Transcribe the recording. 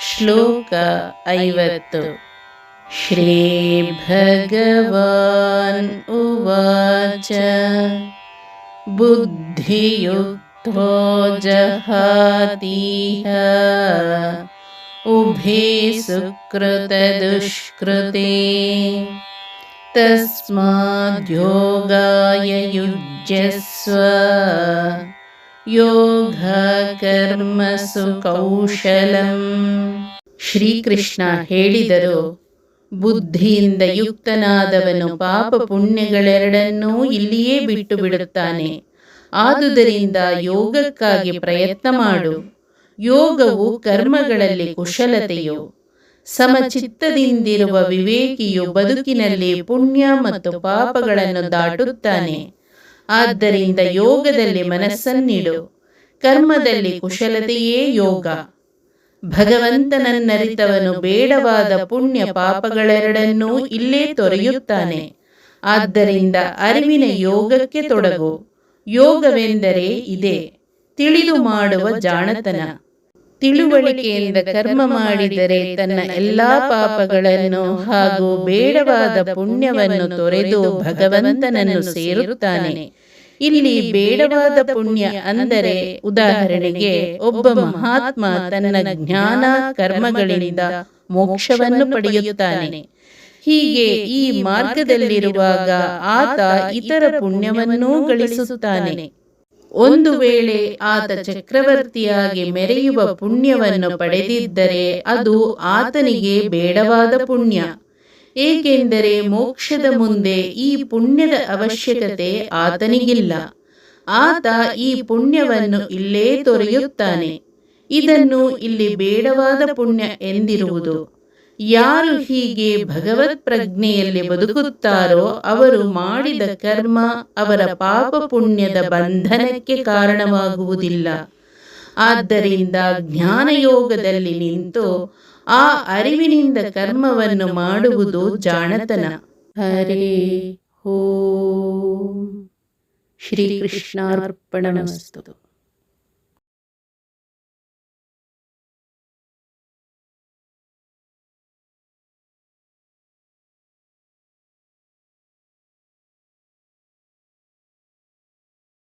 श्लोक ऐवत्। श्रीभगवान् उवाच। बुद्धियुक्तो जहातीह। उभे सुकृतदुष्कृते। तस्माद्योगाय युज्यस्व। ಯೋಗಕರ್ಮಸು ಕೌಶಲಂ ಶ್ರೀಕೃಷ್ಣ ಹೇಳಿದರು, ಬುದ್ಧಿಯಿಂದ ಯುಕ್ತನಾದವನು ಪಾಪ ಪುಣ್ಯಗಳೆರಡನ್ನೂ ಇಲ್ಲಿಯೇ ಬಿಟ್ಟು ಬಿಡುತ್ತಾನೆ. ಆದುದರಿಂದ ಯೋಗಕ್ಕಾಗಿ ಪ್ರಯತ್ನ ಮಾಡು. ಯೋಗವು ಕರ್ಮಗಳಲ್ಲಿ ಕುಶಲತೆಯು. ಸಮಚಿತ್ತದಿಂದಿರುವ ವಿವೇಕಿಯು ಬದುಕಿನಲ್ಲಿ ಪುಣ್ಯ ಮತ್ತು ಪಾಪಗಳನ್ನು ದಾಟುತ್ತಾನೆ. ಆದ್ದರಿಂದ ಯೋಗದಲ್ಲಿ ಮನಸ್ಸನ್ನಿಡು ಕರ್ಮದಲ್ಲಿ ಕುಶಲತೆಯೇ ಯೋಗ. ಭಗವಂತನನ್ನರಿತವನು ಬೇಡವಾದ ಪುಣ್ಯ ಪಾಪಗಳೆರಡನ್ನೂ ಇಲ್ಲೇ ತೊರೆಯುತ್ತಾನೆ. ಆದ್ದರಿಂದ ಅರಿವಿನ ಯೋಗಕ್ಕೆ ತೊಡಗು. ಯೋಗವೆಂದರೆ ಇದೇ, ತಿಳಿದು ಮಾಡುವ ಜಾಣತನ. ತಿಳುವಳಿಕೆಯಿಂದ ಕರ್ಮ ಮಾಡಿದರೆ ತನ್ನ ಎಲ್ಲಾ ಪಾಪಗಳನ್ನು ಹಾಗೂ ಬೇಡವಾದ ಪುಣ್ಯವನ್ನು ತೊರೆದು ಭಗವಂತನನ್ನು ಸೇರುತ್ತಾನೆ. ಇಲ್ಲಿ ಬೇಡವಾದ ಪುಣ್ಯ ಅಂದರೆ ಉದಾಹರಣೆಗೆ ಒಬ್ಬ ಮಹಾತ್ಮ ತನ್ನ ಜ್ಞಾನ ಕರ್ಮಗಳಿಂದ ಮೋಕ್ಷವನ್ನು ಪಡೆಯುತ್ತಾನೆ. ಹೀಗೆ ಈ ಮಾರ್ಗದಲ್ಲಿರುವಾಗ ಆತ ಇತರ ಪುಣ್ಯವನ್ನೂ ಗಳಿಸುತ್ತಾನೆ. ಒಂದು ವೇಳೆ ಆತ ಚಕ್ರವರ್ತಿಯಾಗಿ ಮೆರೆಯುವ ಪುಣ್ಯವನ್ನು ಪಡೆದಿದ್ದರೆ ಅದು ಆತನಿಗೆ ಬೇಡವಾದ ಪುಣ್ಯ. ಏಕೆಂದರೆ ಮೋಕ್ಷದ ಮುಂದೆ ಈ ಪುಣ್ಯದ ಅವಶ್ಯಕತೆ ಆತನಿಗಿಲ್ಲ. ಆತ ಈ ಪುಣ್ಯವನ್ನು ಇಲ್ಲೇ ತೊರೆಯುತ್ತಾನೆ. ಇದನ್ನು ಇಲ್ಲಿ ಬೇಡವಾದ ಪುಣ್ಯ ಎಂದಿರುವುದು. ಯಾರು ಹೀಗೆ ಭಗವತ್ ಪ್ರಜ್ಞೆಯಲ್ಲಿ ಬದುಕುತ್ತಾರೋ ಅವರು ಮಾಡಿದ ಕರ್ಮ ಅವರ ಪಾಪ ಪುಣ್ಯದ ಬಂಧನಕ್ಕೆ ಕಾರಣವಾಗುವುದಿಲ್ಲ. ಆದ್ದರಿಂದ ಜ್ಞಾನಯೋಗದಲ್ಲಿ ನಿಂತು ಆ ಅರಿವಿನಿಂದ ಕರ್ಮವನ್ನು ಮಾಡುವುದು ಜಾಣತನ. ಹರೇ ಹೋ ಶ್ರೀಕೃಷ್ಣಾರ್ಪಣಮಸ್ತು.